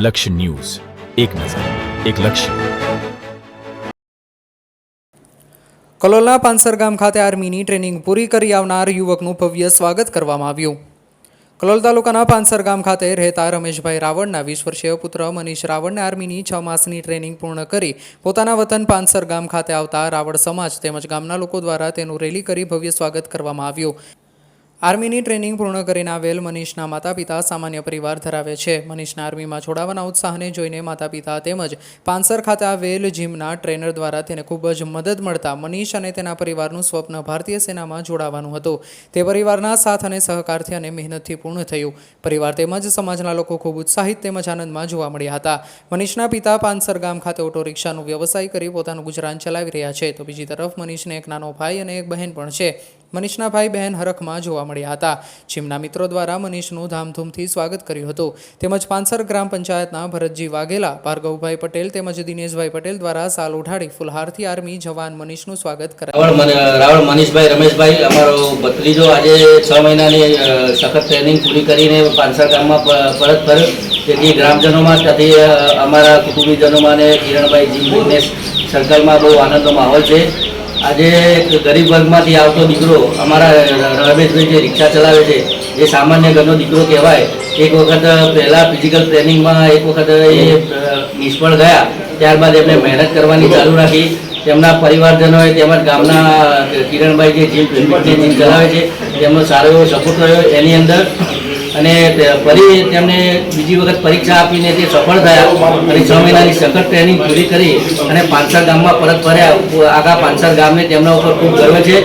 લક્ષ્ય ન્યૂઝ. એક નજર, એક લક્ષ્ય. કલોલના પાંસર ગામ ખાતે આર્મીની ટ્રેનિંગ પૂરી કરી આવનાર યુવકનું ભવ્ય સ્વાગત કરવામાં આવ્યું. કલોલ તાલુકાના ગામ ખાતે રહેતા રમેશભાઈ રાવળના વીસ વર્ષીય પુત્ર મનીષ રાવળને આર્મીની છ માસની ટ્રેનિંગ પૂર્ણ કરી પોતાના વતન પાંસર ગામ ખાતે આવતા રાવળ સમાજ તેમજ ગામના લોકો દ્વારા તેનું રેલી કરી ભવ્ય સ્વાગત કરવામાં આવ્યું. આર્મીની ટ્રેનિંગ પૂર્ણ કરીને આવેલ મનીષના માતા પિતા સામાન્ય પરિવાર ધરાવે છે. મનીષના આર્મીમાં જોડાવાના ઉત્સાહને જોઈને માતા પિતા તેમજ પાંસર ખાતે આવેલ જીમના ટ્રેનર દ્વારા તેને ખૂબ જ મદદ મળતા મનીષ અને તેના પરિવારનું સ્વપ્ન ભારતીય સેનામાં જોડાવાનું હતું. તે પરિવારના સાથ અને સહકારથી અને મહેનતથી પૂર્ણ થયું. પરિવાર તેમજ સમાજના લોકો ખૂબ ઉત્સાહિત તેમજ આનંદમાં જોવા મળ્યા હતા. મનીષના પિતા પાનસર ગામ ખાતે ઓટો રિક્ષાનો વ્યવસાય કરી પોતાનું ગુજરાન ચલાવી રહ્યા છે. તો બીજી તરફ મનીષને એક નાનો ભાઈ અને એક બહેન પણ છે. મનીષના ભાઈ બહેન હરખમાં જોવા મળ્યા હતા. જીમના મિત્રો દ્વારા મનીષનું ધામધૂમથી સ્વાગત કર્યું હતું. તેમજ પાનસર ગ્રામ પંચાયતના ભરતજી વાઘેલા, ભાર્ગવભાઈ પટેલ તેમજ દિનેશભાઈ પટેલ દ્વારા સાલ ઉઠાડી ફુલહારથી આર્મી જવાન મનીષનું સ્વાગત કરાયું. રાવળ મનીષભાઈ, રમેશભાઈ, અમારો ભત્રીજો આજે છ મહિનાની સખત ટ્રેનિંગ પૂરી કરીને પાનસર ગામમાં પરત ફર્યો તેથી ગ્રામજનોમાં તથા અમારા કુટુંબીજનોમાં અને કિરણભાઈ, જીમ બિઝનેસ સર્કલમાં બહુ આનંદનો માહોલ છે. આજે ગરીબ વર્ગમાંથી આવતો દીકરો અમારા રમેશભાઈ જે રિક્ષા ચલાવે છે, એ સામાન્ય ઘરનો દીકરો કહેવાય. એક વખત પહેલાં ફિઝિકલ ટ્રેનિંગમાં એક વખત એ નિષ્ફળ ગયા. ત્યારબાદ એમણે મહેનત કરવાની ચાલુ રાખી. તેમના પરિવારજનોએ તેમજ ગામના કિરણભાઈ જે જીમ ફિટનેસ જીમ ચલાવે છે, તેમનો સારો એવો સપોર્ટ રહ્યો એની અંદર અને ફરી તેમને બીજી વખત પરીક્ષા આપીને તે સફળ થયા. અને છ મહિનાની સખત ટ્રેનિંગ પૂરી કરી અને પાંચસાર ગામમાં પરત ફર્યા. આખા પાંચસાર ગામને તેમના ઉપર ખૂબ ગર્વ છે.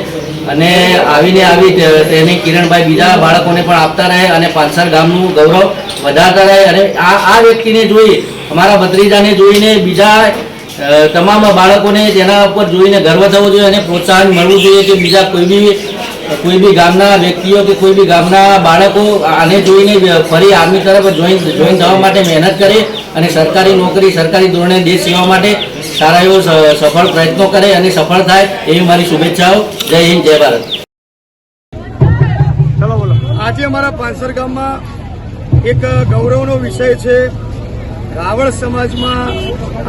અને આવીને આવી તેની કિરણભાઈ બીજા બાળકોને પણ આપતા રહે અને પાંચસાર ગામનું ગૌરવ વધારતા રહે. અને આ આ વ્યક્તિને જોઈ, અમારા ભત્રીજાને જોઈને બીજા તમામ બાળકોને તેના ઉપર જોઈને ગર્વ થવો જોઈએ અને પ્રોત્સાહન મળવું જોઈએ કે બીજા કોઈ બી કોઈ બી ગામના વ્યક્તિઓ કે કોઈ બી ગામના બાળકો આને જોઈને ફરી આર્મી તરફ જોઈન જોઈન થવા માટે મહેનત કરે અને સરકારી નોકરી સરકારી ધોરણે દેશ સેવા માટે સારા એવો સફળ પ્રયત્નો કરે અને સફળ થાય એવી મારી શુભેચ્છાઓ. જય હિન્દ જય ભારત. આજે અમારા પાંસર ગામમાં એક ગૌરવનો વિષય છે. રાવળ સમાજમાં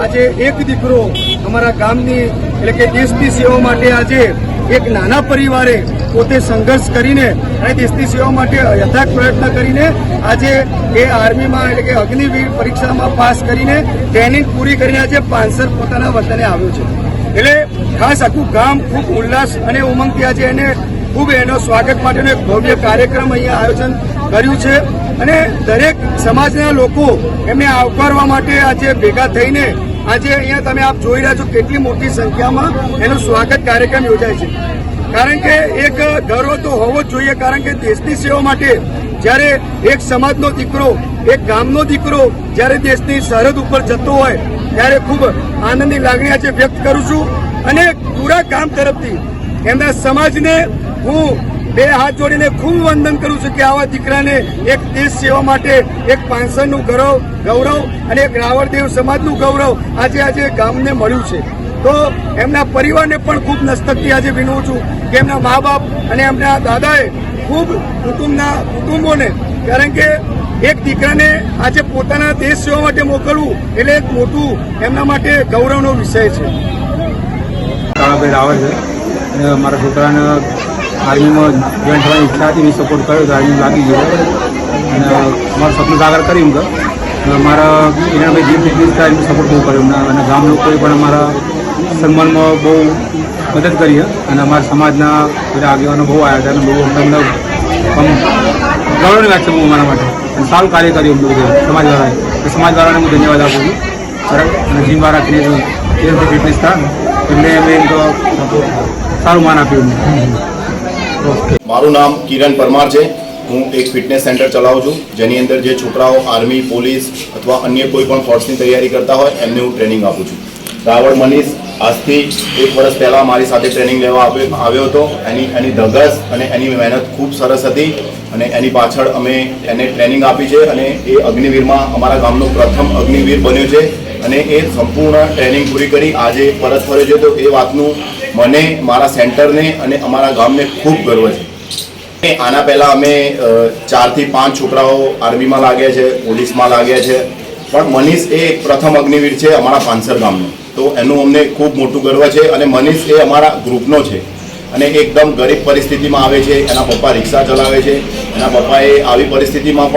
આજે એક દીકરો અમારા ગામની એટલે કે દેશની સેવા માટે આજે એક નાના પરિવારે પોતે સંઘર્ષ કરીને અને દેશની સેવા માટે યથાર્થ પ્રયત્ન કરીને આજે એ આર્મીમાં એટલે કે અગ્નિવીર પરીક્ષામાં પાસ કરીને ટ્રેનિંગ પૂરી કરીને આજે પાનસર પોતાના વતને આવ્યો છે. એટલે ખાસ આખું ગામ ખૂબ ઉલ્લાસ અને ઉમંગથી આજે એને ખૂબ એનો સ્વાગત માટેનો એક ભવ્ય કાર્યક્રમ અહીંયા આયોજન કર્યું છે. અને દરેક સમાજના લોકો એમને આવકારવા માટે આજે ભેગા થઈને આજે અહીંયા તમે આપ જોઈ રહ્યા છો કેટલી મોટી સંખ્યામાં એનો સ્વાગત કાર્યક્રમ યોજાય છે. કારણ કે એક ગર્વ તો હોવો જ જોઈએ, કારણ કે દેશની સેવા માટે જ્યારે એક સમાજનો દીકરો, એક ગામનો દીકરો જ્યારે દેશની સરહદ ઉપર જતો હોય, ત્યારે ખૂબ આનંદની લાગણી આજે વ્યક્ત કરું છું. અને પૂરા ગામ તરફથી એમના સમાજને હું બે હાથ જોડીને ખૂબ વંદન કરું છું કે આવા દીકરાને એક દેશ સેવા માટે એક પાંસઠનું ગૌરવ ગૌરવ અને એક રાવળદેવ સમાજનું ગૌરવ આજે આજે ગામને મળ્યું છે. તો એમના પરિવારને પણ ખૂબ નસ્તકથી આજે વિનવું છું કે એમના મા બાપ અને એમના દાદાએ ખૂબ કુટુંબના કુટુંબોને, કારણ કે એક દીકરાને આજે પોતાના દેશ સેવા માટે મોકલવું એટલે એક મોટું એમના માટે ગૌરવનો વિષય છે. કાળાભાઈ રાવળ છે. મારા છોકરાને આર્મીમાં જોઈન થવાની ઈચ્છા હતી મેં સપોર્ટ કર્યો તો આર્મી લાગી ગયો. અને મારું સપનું સાગર કર્યું કે મારા કિરણભાઈ જીમ ફિટનેસ આર્મી સપોર્ટ બહુ કર્યો. અને- ગામ લોકોએ પણ અમારા સન્માનમાં બહુ મદદ કરી અને અમારા સમાજના બધા આગેવાનો બહુ આવ્યા હતા અને બહુ અમને ગૌરવની વાત છે બહુ મારા માટે. અને સારું કાર્ય કર્યું બધે સમાજવાળાએ. સમાજવાળાને હું ધન્યવાદ આપું છું. બરાબર? અને જીમવાળા કિરણ ફિટનેસ હતા એટલે અમે સારું માન આપ્યું મારું નામ કિરણ પરમાર છે. હું એક ફિટનેસ સેન્ટર ચલાવું છું. જેની અંદર જે છોકરાઓ આર્મી પોલીસ અથવા અન્ય કોઈ પણ ફોર્સની તૈયારી કરતા હોય, એમને હું ટ્રેનિંગ આપું છું. રાવળ મનીષ, આજથી એક વર્ષ પહેલાં મારી સાથે ટ્રેનિંગ લેવા આવ્યો હતો. એની એની ધગસ અને એની મહેનત ખૂબ સરસ હતી અને એની પાછળ અમે એને ટ્રેનિંગ આપી છે અને એ અગ્નિવીરમાં અમારા ગામનો પ્રથમ અગ્નિવીર બન્યો છે. અને એ સંપૂર્ણ ટ્રેનિંગ પૂરી કરી. આજે પરત ફર્યો છે. તો એ વાતનું મને, મારા સેન્ટરને અને અમારા ગામને ખૂબ ગર્વ છે. આના પહેલાં અમે ચારથી પાંચ છોકરાઓ આર્મીમાં લાગ્યા છે, પોલીસમાં લાગ્યા છે. પણ મનીષ એ પ્રથમ અગ્નિવીર છે અમારા પાંસર ગામનો. તો એનું અમને ખૂબ મોટું ગર્વ છે અને મનીષ એ અમારા ગ્રુપનો છે. અને એકદમ ગરીબ પરિસ્થિતિમાં આવે છે, એના પપ્પા રિક્ષા ચલાવે છે, એના પપ્પાએ આવી પરિસ્થિતિમાં